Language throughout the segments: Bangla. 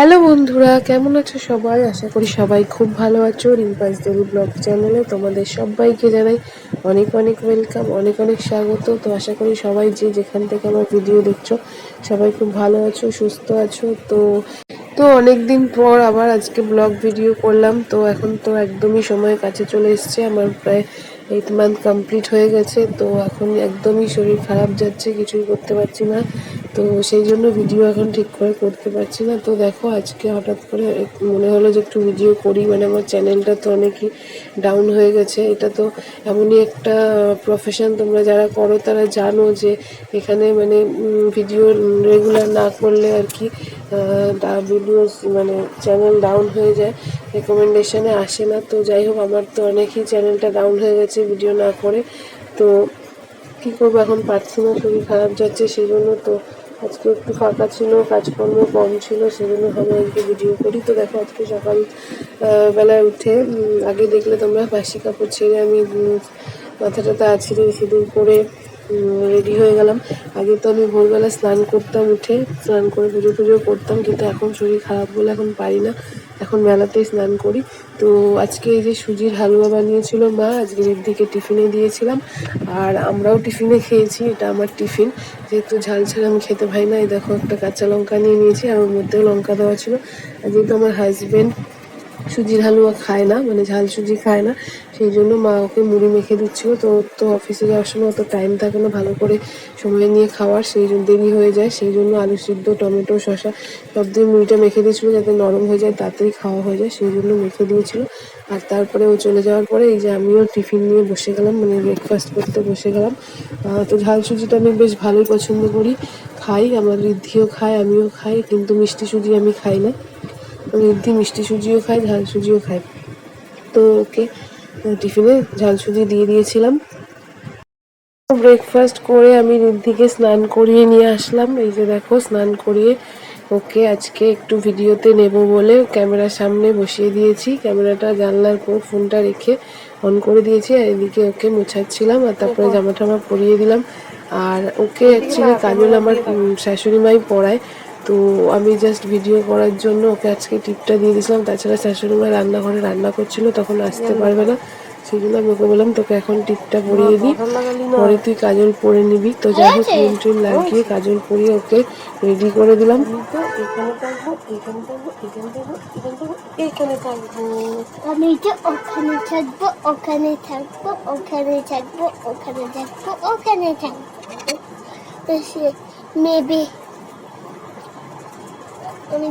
হ্যালো বন্ধুরা, কেমন আছো সবাই? আশা করি সবাই খুব ভালো আছো। রিম্পাস দেবী ব্লগ চ্যানেলে তোমাদের সবাইকে জানাই অনেক অনেক ওয়েলকাম অনেক অনেক স্বাগত। তো আশা করি সবাই যে যেখান থেকে আমার ভিডিও দেখছ, সবাই খুব ভালো আছো, সুস্থ আছো। তো তো অনেক দিন পর আবার আজকে ব্লগ ভিডিও করলাম। তো এখন তো একদমই সময় কাছে চলে এসছে, আমার প্রায় এইট মান্থ কমপ্লিট হয়ে গেছে। তো এখন একদমই শরীর খারাপ যাচ্ছে, কিছুই করতে পারছি না। তো সেই জন্য ভিডিও এখন ঠিক করে করতে পারছি না। তো দেখো, আজকে হঠাৎ করে মনে হলো যে একটু ভিডিও করি মানে আমার চ্যানেলটা তো অনেকই ডাউন হয়ে গেছে। এটা তো এমনই একটা প্রফেশন তোমরা যারা করো, তারা জানো যে এখানে মানে ভিডিও রেগুলার না করলে আর কি ভিডিও মানে চ্যানেল ডাউন হয়ে যায় রেকমেন্ডেশনে আসে না। তো যাই হোক, আমার তো অনেকই চ্যানেলটা ডাউন হয়ে গেছে ভিডিও না করে। তো কী করব, এখন পারছি না, শরীর খারাপ যাচ্ছে সেই জন্য তো আজকে একটু ফাঁকা ছিল, কাজকর্ম কম ছিল, সেজন্য আমি আজকে ভিডিও করি। তো দেখো, আজকে সকাল বেলায় উঠে আগে দেখলে তোমরা বাসি কাপড় ছেড়ে আমি মাথাটাতে আছড়ে সিঁদুর করে রেডি হয়ে গেলাম। আগে তো আমি ভোরবেলা স্নান করতাম, উঠে স্নান করে পুজো টুজো করতাম, কিন্তু এখন শরীর খারাপ বলে এখন পারি না। এখন মেলাতেই স্নান করি। তো আজকে এই যে সুজির হালুয়া বানিয়েছিল মা, আজকে রিদ্ধিকে টিফিনে দিয়েছিলাম। আর আমরাও টিফিনে খেয়েছি, এটা আমার টিফিন। যেহেতু ঝাল ছাড়া আমি খেতে পাই না, এই দেখো একটা কাঁচা লঙ্কা নিয়ে নিয়েছি, আর ওর মধ্যেও লঙ্কা দেওয়া ছিল। আর যেহেতু আমার হাজব্যান্ড সুজির হালুয়া খায় না মানে ঝাল সুজি খায় না সেই জন্য মা ওকে মুড়ি মেখে দিচ্ছিল। তো তো অফিসে যাওয়ার সময় অত টাইম থাকে না, ভালো করে সময় নিয়ে খাওয়ার, সেই জন্য দেরি হয়ে যায়। সেই জন্য আলু সিদ্ধ, টমেটো, শসা সব দিয়ে মুড়িটা মেখে দিয়েছিল যাতে নরম হয়ে যায়, তাড়াতাড়ি খাওয়া হয়ে যায়, সেই জন্য মেখে দিয়েছিল। আর তারপরে ও চলে যাওয়ার পরে এই যে আমিও টিফিন নিয়ে বসে গেলাম মানে ব্রেকফাস্ট করতে বসে গেলাম। তো ঝাল সুজিটা আমি বেশ ভালোই পছন্দ করি। খাই, আমার ঋদ্ধিও খায়, আমিও খাই, কিন্তু মিষ্টি সুজি আমি খাই না। ঋদ্ধি মিষ্টি সুজিও খায়, ঝাল সুজিও খায়। তো ওকে টিফিনে ঝাল সুজি দিয়ে দিয়েছিলাম। ব্রেকফাস্ট করে আমি ঋদ্ধিকে স্নান করিয়ে নিয়ে আসলাম। এই যে দেখো স্নান করিয়ে ওকে আজকে একটু ভিডিওতে নেব বলে ক্যামেরার সামনে বসিয়ে দিয়েছি। ক্যামেরাটা জানলার পর ফোনটা রেখে অন করে দিয়েছি আর এদিকে ওকে মোছাচ্ছিলাম আর তারপরে জামা টামা পরিয়ে দিলাম। আর ওকে অ্যাকচুয়ালি কাজল আমার শাশুড়ি মাই পড়ায়। তো আমি জাস্ট ভিডিও করার জন্য ওকে আজকে টিপটা দিয়ে দিয়েছিলাম। তাছাড়া শাশুড়ি মা রান্নাঘরে রান্না করছিল তখন আসতে পারবে না। সেই জন্য আমি ওকে বললাম তোকে এখন টিপটা পরিয়ে দিই। পরে তুই কাজল পরে নিবি। তো যাই হোক ক্রিম ট্রিম লাগিয়ে কাজল পরিয়ে ওকে রেডি করে দিলাম। আমি ওখানে থাকব ওখানে থাকব ওখানে থাকব ওখানে থাকব ওখানে থাকব। মেবি এখানে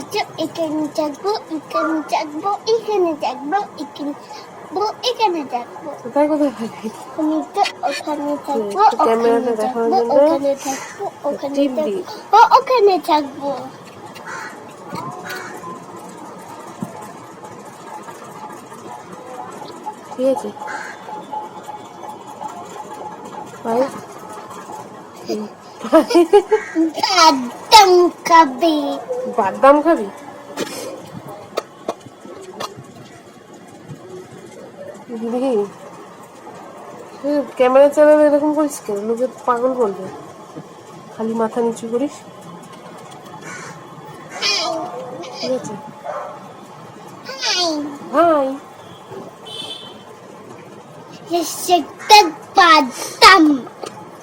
থাকব এখানে থাকব এখানে থাকব এখানে থাকব এখানে থাকব কোথায় কোথায় থাকবি আমি তো ওখানে থাকব ওখানে থাকব ওখানে থাকব ওখানে থাকব ও ওখানে থাকব ঠিক আছে। একদম খাবি। বাদাম খাবি? দিদি ক্যামেরা চালালে এরকম করিস কেন? লোকে পাগল বলবে। খালি মাথা নিচু করিস। ঠিক আছে। হাই। বাদাম।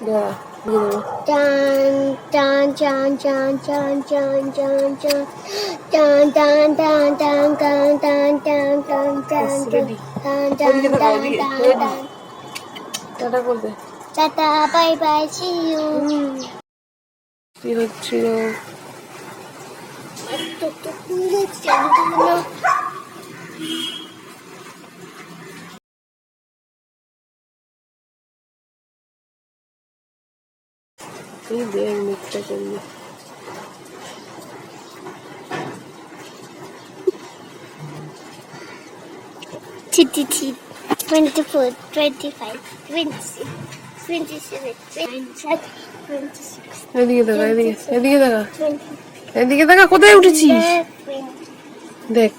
দাঁড়া দিয়ে দেবো Dun dun dun dun dun dun dun dun dun dun dun dun dun dun dun dun Yes, dun ready. dun dun Ready, dun ready, dun ready. dun. Tata করবে Tata bye bye see you. কি হচ্ছিল দিচ্ছি দিয়ে মিক্সটা করব Twenty, twenty-four, twenty-five, twenty-six, twenty-seven, twenty-eight, twenty-six. এদিকে দেখা এদিকে এদিকে দেখা এদিকে দেখা কোথায় উঠেছিস দেখ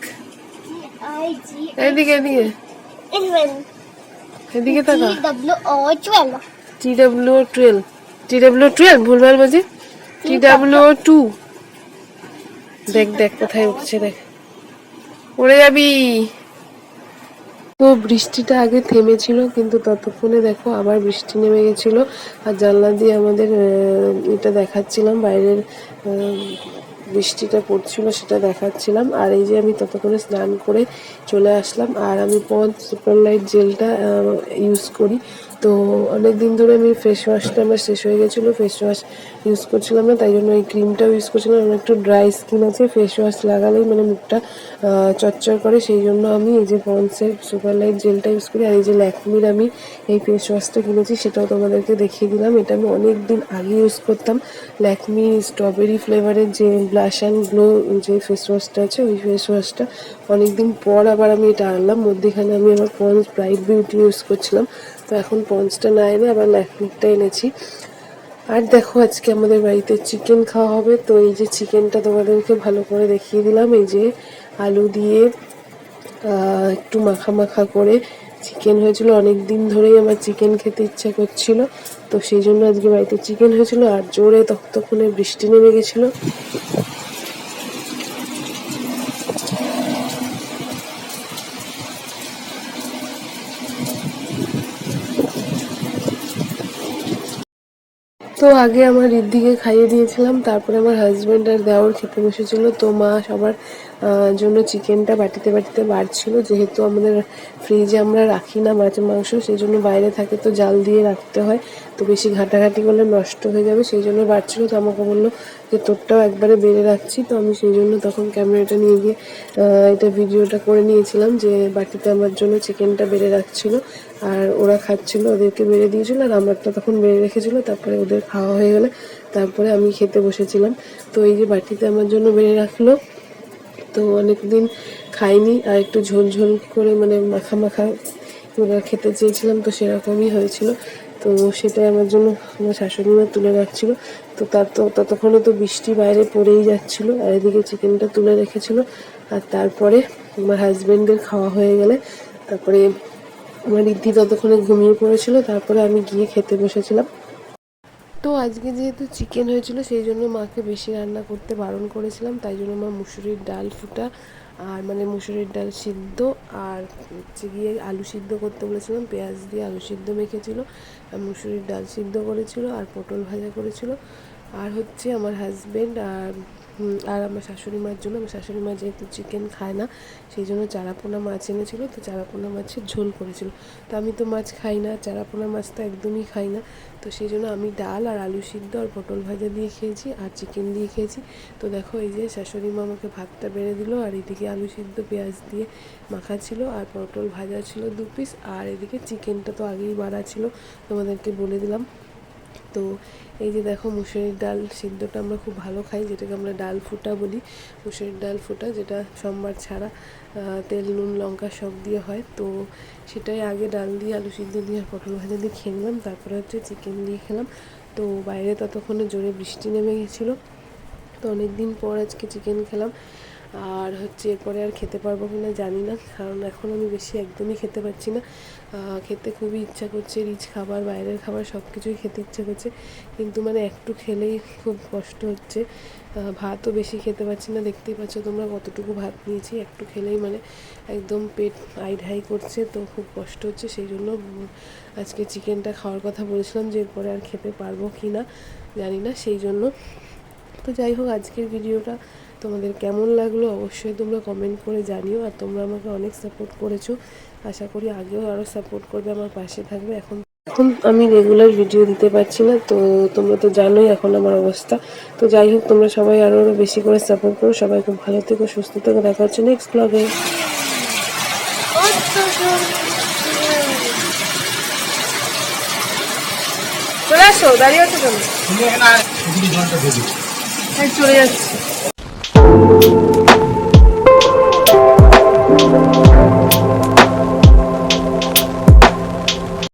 এদিকে এদিকে এদিকে দেখা T W twelve T W twelve ভুলভাল বাজে? টি ডাব্লিউ টু দেখ দেখ, কোথায় উঠছে, দেখ। উড়ে যাবি। তো বৃষ্টিটা আগে থেমেছিল, কিন্তু ততক্ষণে দেখো আবার বৃষ্টি নেমে গেছিল। আর জানলা দিয়ে আমাদের এটা দেখাচ্ছিলাম, বাইরের বৃষ্টিটা পড়ছিল, সেটা দেখাচ্ছিলাম। আর এই যে আমি ততক্ষণে স্নান করে চলে আসলাম। আর আমি পন্স সুপার লাইট জেলটা ইউজ করি। তো অনেক দিন ধরে আমি ফেস ওয়াশটা আমার শেষ হয়ে গেছিল ফেস ওয়াশ ইউজ করছিলাম না, তাই জন্য এই ক্রিমটাও ইউজ করছিলাম। আমার একটু ড্রাই স্কিন আছে ফেস ওয়াশ লাগালেই মানে মুখটা চচ্চর করে। সেই জন্য আমি এই যে পন্সের সুপার লাইট জেলটা ইউজ করি, আর এই যে ল্যাকমির আমি এই ফেস ওয়াশটা কিনেছি, সেটাও তোমাদেরকে দেখিয়ে দিলাম। এটা আমি অনেক দিন আগে ইউজ করতাম। ল্যাকমি স্ট্রবেরি ফ্লেভারের যে ব্লাশ অ্যান্ড গ্লো যে ফেস ওয়াশটা আছে, ওই ফেস ওয়াশটা অনেকদিন পর আবার আমি এটা আনলাম। মধ্যেখানে আমি আমার পন্স ব্রাইট বিউটি ইউজ করছিলাম। এখন পঞ্চটা না এনে আবার ল্যাকমিরটা এনেছি। আর দেখো, আজকে আমাদের বাড়িতে চিকেন খাওয়া হবে। তো এই যে চিকেনটা তোমাদেরকে ভালো করে দেখিয়ে দিলাম। এই যে আলু দিয়ে একটু মাখা মাখা করে চিকেন হয়েছিল। অনেক দিন ধরেই আমার চিকেন খেতে ইচ্ছা করছিল। তো সেই জন্য আজকে বাড়িতে চিকেন হয়েছিল। আর জোরে ততক্ষণে বৃষ্টি নেমে গেছিল। তো আগে আমার রিদ্ধিকে খাইয়ে দিয়েছিলাম, তারপরে আমার হাজব্যান্ড আর দেওয়ার খেতে বসেছিল। তো মা সবার জন্য চিকেনটা বাটিতে বাটিতে বাড়ছিল যেহেতু আমাদের ফ্রিজে আমরা রাখি না মাছ, মাংস, সেই জন্য বাইরে থাকে তো জাল দিয়ে রাখতে হয়। তো বেশি ঘাটাঘাটি করলে নষ্ট হয়ে যাবে, সেই জন্য বাড়ছিল তো আমাকে বলল যে, তোরটাও একবারে বেড়ে রাখছি। তো আমি সেই জন্য তখন ক্যামেরাটা নিয়ে গিয়ে এটা ভিডিওটা করে নিয়েছিলাম যে, বাটিতে আমার জন্য চিকেনটা বেড়ে রাখছিল। আর ওরা খাচ্ছিল, ওদেরকে বেড়ে দিয়েছিল আর আমারটা তখন বেড়ে রেখেছিল, তারপরে ওদের খাওয়া হয়ে গেলে তারপরে আমি খেতে বসেছিলাম। তো এই যে বাটিতে আমার জন্য বেড়ে রাখল, তো অনেকদিন খাইনি আর একটু ঝোল ঝোল করে মানে মাখা মাখা ওরা খেতে চেয়েছিলাম, তো সেরকমই হয়েছিল। তো সেটাই আমার জন্য আমার শাশুড়ি মা তুলে রাখছিল। তো তার তো ততক্ষণে তো বৃষ্টি বাইরে পড়েই যাচ্ছিল আর এদিকে চিকেনটা তুলে রেখেছিল। আর তারপরে আমার হাজব্যান্ডের খাওয়া হয়ে গেলে, তারপরে আমার রিদ্ধি ততক্ষণে ঘুমিয়ে পড়েছিল, তারপরে আমি গিয়ে খেতে বসেছিলাম। তো আজকে যেহেতু চিকেন হয়েছিল, সেই জন্য মাকে বেশি রান্না করতে বারণ করেছিলাম, তাই জন্য মা মুসুরির ডাল ফুটা আর মানে মুসুরির ডাল সিদ্ধ আর হচ্ছে গিয়ে আলু সিদ্ধ করতে বলেছিলাম, পেঁয়াজ দিয়ে আলু সিদ্ধ মেখেছিল, আর মুসুরির ডাল সিদ্ধ করেছিল, আর পটল ভাজা করেছিল। আর হচ্ছে আমার হাজবেন্ড আর আর আমার শাশুড়ি মার জন্য, আমার শাশুড়ি মা যেহেতু চিকেন খায় না সেই জন্য চারাপোনা মাছ এনেছিল, তো চারাপোনা মাছের ঝোল করেছিল। তো আমি তো মাছ খাই না, চারাপোনা মাছ তো একদমই খাই না। তো সেই জন্য আমি ডাল আর আলু সিদ্ধ আর পটল ভাজা দিয়ে খেয়েছি আর চিকেন দিয়ে খেয়েছি। তো দেখো এই যে শাশুড়ি মা আমাকে ভাতটা বেড়ে দিল আর এদিকে আলু সিদ্ধ, পেঁয়াজ দিয়ে মাখা ছিল আর পটল ভাজা ছিল দু পিস আর এদিকে চিকেনটা তো আগেই বাড়া ছিল, তোমাদেরকে বলে দিলাম। তো এই যে দেখো মুসুরির ডাল সিদ্ধটা আমরা খুব ভালো খাই, যেটাকে আমরা ডাল ফুটা বলি। মুসুরির ডাল ফুটা, যেটা সোমবার ছাড়া তেল, নুন, লঙ্কা সব দিয়ে হয়। তো সেটাই আগে ডাল দিয়ে, আলু সিদ্ধ দিয়ে আর পটল ভাজা দিয়ে খেয়ে নিলাম তারপরে হচ্ছে চিকেন দিয়ে খেলাম। তো বাইরে ততক্ষণে জোরে বৃষ্টি নেমে গেছিল। তো অনেক দিন পর আজকে চিকেন খেলাম। আর হচ্ছে এরপরে আর খেতে পারব কি না জানি না, কারণ এখন আমি বেশি একদমই খেতে পারছি না। খেতে খুবই ইচ্ছা করছে, রিচ খাবার, বাইরের খাবার সব কিছুই খেতে ইচ্ছা করছে। কিন্তু মানে একটু খেলেই খুব কষ্ট হচ্ছে। ভাতও বেশি খেতে পারছি না, দেখতেই পাচ্ছ তোমরা কতটুকু ভাত নিয়েছি। একটু খেলেই মানে একদম পেট আইড হাই করছে, তো খুব কষ্ট হচ্ছে। সেই জন্য আজকে চিকেনটা খাওয়ার কথা বলেছিলাম যে এরপরে আর খেতে পারব কি না জানি না, সেই জন্য। তো যাই হোক, আজকের ভিডিওটা তোমাদের কেমন লাগল অবশ্যই তোমরা কমেন্ট করে জানিও আর তোমরা আমাকে অনেক সাপোর্ট করেছ। আশা করি আগেও আরও সাপোর্ট করবে আমার পাশে থাকবে। এখন এখন আমি রেগুলার ভিডিও দিতে পারছি না তো তোমরা তো জানোই এখন আমার অবস্থা। তো যাই হোক তোমরা সবাই আরও আরও বেশি করে সাপোর্ট করো। সবাই খুব ভালো থেকো সুস্থ থেকো। দেখা হচ্ছে নেক্সট ব্লগে চলে আসো দাঁড়িয়ে আছো কেন? এই চলে যাচ্ছি